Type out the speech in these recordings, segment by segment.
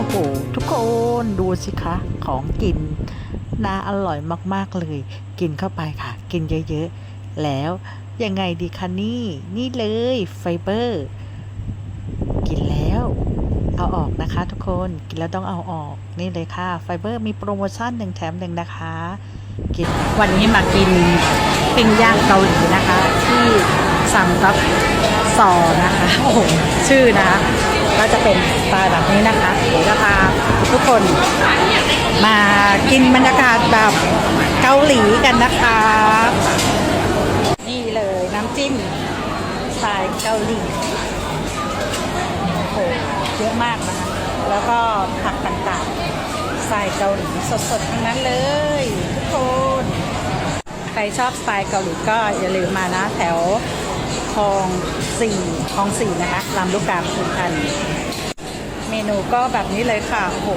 อ้โห ทุกคนดูสิคะ ของกินน่าอร่อยมากๆเลย กินเข้าไปค่ะ กินเยอะๆ แล้วยังไงดีคะนี่ นี่เลยไฟเบอร์ กินแล้ว เอาออกนะคะ ทุกคนกินแล้วต้องเอาออกนี่เลยค่ะ ไฟเบอร์มีโปรโมชั่นหนึ่งแถมหนึ่งนะคะกินวันนี้มากินปิ้งย่างเกาหลีนะคะ ที่ซัมกับซอนะคะโอ้โหชื่อนะคะก็จะเป็นสไตล์แบบนี้นะคะ ทุกคน มากินบรรยากาศแบบเกาหลีกันนะคะ นี่เลยน้ำจิ้มสไตล์เกาหลีโหเยอะมากนะคะ แล้วก็ผักต่างๆสไตล์เกาหลีสดๆ ทั้งนั้นเลย ทุกคน ใครชอบสไตล์เกาหลีก็อย่าลืมมานะแถวคลองสี่คลองสี่นะคะลำลูกกาปทุมธานี เมนูก็แบบนี้เลยค่ะโอ้โห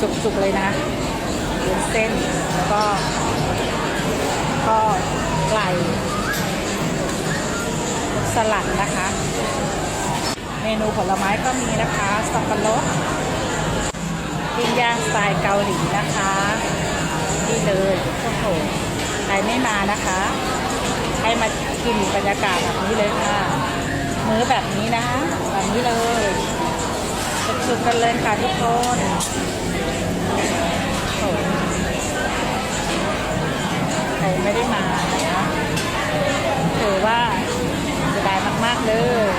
จุกๆเลยนะเส้นแล้วก็ ก็ไก่สลัดนะคะ เมนูผลไม้ก็มีนะคะสับปะรดปิ้งย่างสไตล์เกาหลีนะคะนี่เลยโอ้โหใครไม่มานะคะ ให้มากินบรรยากาศแบบนี้เลยค่ะ มื้อแบบนี้นะคะแบบนี้เลย สุดๆกันเลยค่ะทุกคนโอ้โหใครไม่ได้มานะถือว่าเสียดายมากๆเลย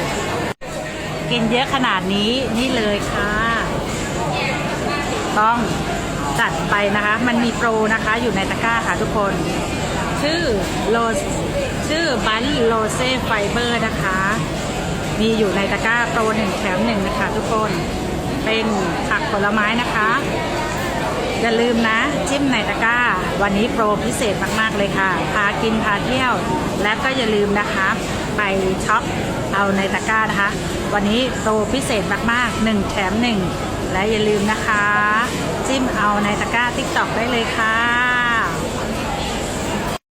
กินเยอะขนาดนี้นี่เลยค่ะ ต้องจัดไปนะคะ มันมีโปรนะคะอยู่ในตะกร้าค่ะทุกคน ชื่อโลชื่อบันโลเซ่ไฟเบอร์นะคะ มีอยู่ในตะกร้าโปรหนึ่งแถมหนึ่งนะคะทุกคน เป็นผักผลไม้นะคะ อย่าลืมนะจิ้มในตะกร้า วันนี้โปรพิเศษมากๆเลยค่ะ พากินพาเที่ยว และก็อย่าลืมนะคะ ไปช็อปเอาในตะกร้านะคะ วันนี้โปรพิเศษมากๆ 1 แถม 1 และอย่าลืมนะคะ จิ้มเอาในตะกร้าทิกตอกได้เลยค่ะ